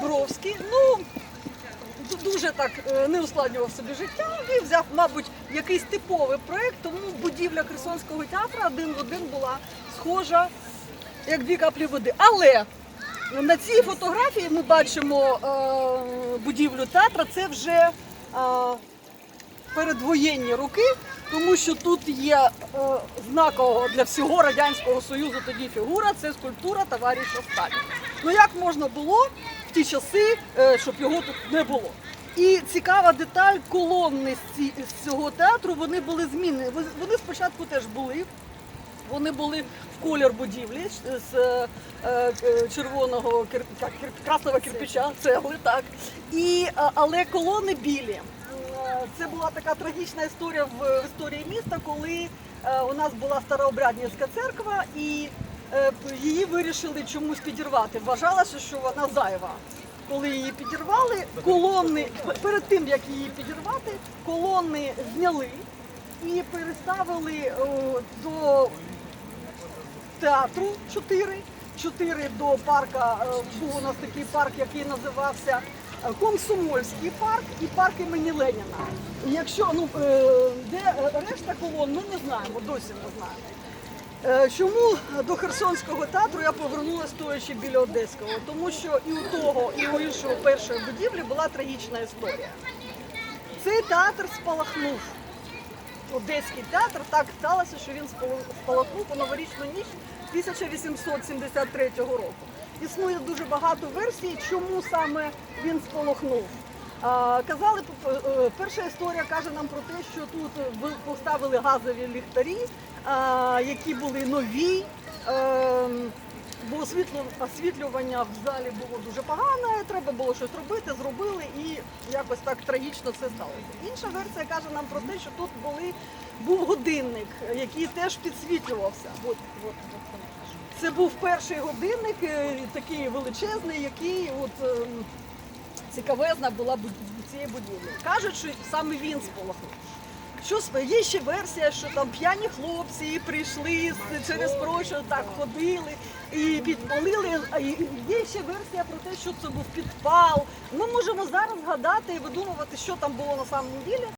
Домбровський, ну дуже так е, не ускладнював собі життя і взяв, мабуть, якийсь типовий проект, тому будівля Херсонського театру один в один була схожа як дві каплі води. Але на цій фотографії ми бачимо е, будівлю театру. Це вже е, передвоєнні роки, тому що тут є знакова для всього радянського союзу тоді фігура. Це скульптура товариша Сталіна. Ну як можна було ті часи, е, щоб його тут не було? І цікава деталь, колонни з цього театру вони були змінені. Вони- спочатку теж були. Вони були в колір будівлі з- е, е, червоного кир, кир- красного кирпича, цегли, так. І, але колони білі. Це була така трагічна історія в, історії міста, коли у нас була старообрядницька церква, і її вирішили чомусь підірвати. Вважалося, що вона зайва. Коли її підірвали, колони перед тим як її підірвати, колони зняли і переставили до театру 4, 4 до парка. е, Був у нас такий парк, який називався е, Комсомольський парк і парк імені Леніна. Якщо ну е, де е, решта колон, ми не знаємо, досі не знаємо. Е, Чому до Херсонського театру я повернулася стоячи біля Одеського? Тому що і у того, і у іншого першої будівлі була трагічна історія. Цей театр спалахнув. Одеський театр так сталося, що він спал- спалахнув у новорічну ніч 1873 року. Існує дуже багато версій, чому саме він спалахнув. Казали, е, перша історія каже нам про те, що тут поставили газові ліхтарі, які були нові. ем, Бо освітлювання в залі було дуже погане, треба було щось робити, зробили і якось так трагічно це сталося. Інша версія каже нам про те, що тут були, був годинник, який теж підсвітлювався. От, от. Це був перший годинник, е, такий величезний, який от, ем, цікавезна була цієї будівлі. Кажуть, що саме він спалахнув. Що є ще версія, що там п'яні хлопці прийшли через прощу, так ходили і підпалили. Є ще версія про те, що це був підпал. Ми можемо зараз гадати і видумувати, що там було на самом ділі.